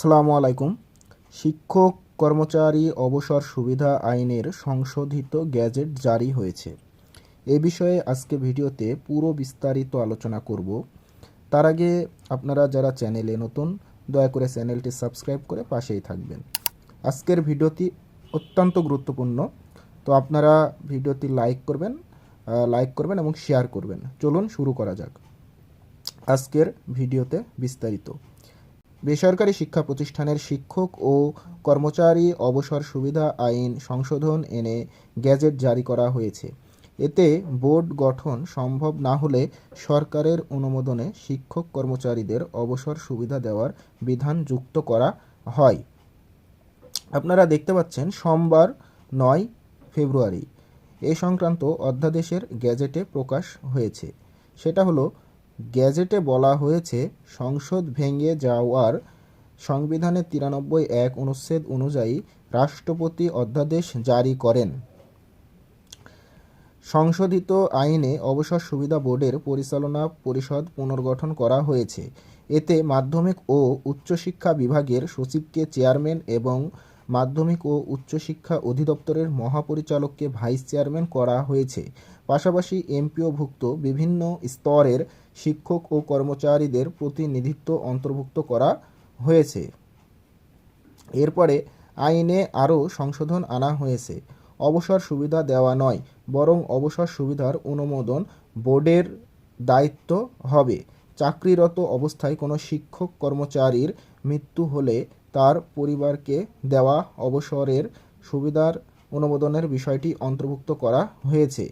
আসসালামু আলাইকুম। শিক্ষক কর্মচারী অবসর সুবিধা আইনের সংশোধিত গ্যাজেট জারি হয়েছে। এ বিষয়ে আজকে ভিডিওতে পুরো বিস্তারিত আলোচনা করব। তার আগে আপনারা যারা চ্যানেলে নতুন, দয়া করে চ্যানেলটি সাবস্ক্রাইব করে পাশেই থাকবেন। আজকের ভিডিওটি অত্যন্ত গুরুত্বপূর্ণ। তো আপনারা ভিডিওটি লাইক করবেন লাইক করবেন এবং শেয়ার করবেন। চলুন শুরু করা যাক। আজকের ভিডিওতে বিস্তারিত। বেসরকারি শিক্ষা প্রতিষ্ঠানের শিক্ষক ও কর্মচারী অবসর সুবিধা আইন সংশোধন এনে গ্যাজেট জারি করা হয়েছে। এতে বোর্ড গঠন সম্ভব না হলে সরকারের অনুমোদনে শিক্ষক কর্মচারীদের অবসর সুবিধা দেওয়ার বিধান যুক্ত করা হয়। আপনারা দেখতে পাচ্ছেন, সোমবার নয় ফেব্রুয়ারি এ সংক্রান্ত অধ্যাদেশের গ্যাজেটে প্রকাশ হয়েছে। সেটা হলো গ্যাজেটে বলা হয়েছে, সংসদ ভেঙে যাওয়ার সংবিধানের তিরানব্বই এক অনুচ্ছেদ অনুযায়ী রাষ্ট্রপতি অধ্যাদেশ জারি করেন। সংশোধিত আইনে অবসর সুবিধা বোর্ডের পরিচালনা পরিষদ পুনর্গঠন করা হয়েছে। এতে মাধ্যমিক ও উচ্চশিক্ষা বিভাগের সচিবকে চেয়ারম্যান এবং মাধ্যমিক ও উচ্চশিক্ষা অধিদপ্তরের মহাপরিচালককে ভাইস চেয়ারম্যান করা হয়েছে। পাশাপাশি এমপিওভুক্ত বিভিন্ন স্তরের শিক্ষক ও কর্মচারীদের প্রতিনিধিত্ব অন্তর্ভুক্ত করা হয়েছে। এরপরে আইনে আরও সংশোধন আনা হয়েছে। অবসর সুবিধা দেওয়া নয়, বরং অবসর সুবিধার অনুমোদন বোর্ডের দায়িত্ব হবে। চাকরিরত অবস্থায় কোনো শিক্ষক কর্মচারীর মৃত্যু হলে তার পরিবারকে দেওয়া অবসরের সুবিধার অনুমোদনের বিষয়টি অন্তর্ভুক্ত করা হয়েছে।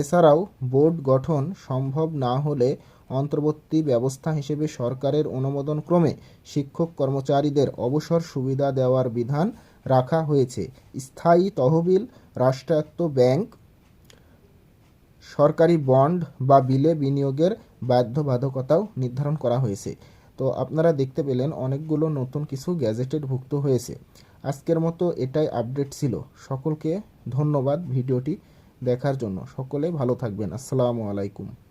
এছাড়াও বোর্ড গঠন সম্ভব না হলে অন্তর্বর্তী ব্যবস্থা হিসেবে সরকারের অনুমোদন ক্রমে শিক্ষক কর্মচারীদের অবসর সুবিধা দেওয়ার বিধান রাখা হয়েছে। স্থায়ী তহবিল, রাষ্ট্রায়ত্ত ব্যাংক, সরকারি বন্ড বা বিলে বিনিয়োগের বাধ্যবাধকতাও নির্ধারণ করা হয়েছে। তো আপনারা দেখতে পেলেন অনেকগুলো নতুন কিছু গ্যাজেটেড ভুক্ত হয়েছে। আজকের মতো এটাই আপডেট ছিল। সকলকে ধন্যবাদ ভিডিওটি। দেখার জন্য। সকলে ভালো থাকবেন। আসসালামু আলাইকুম।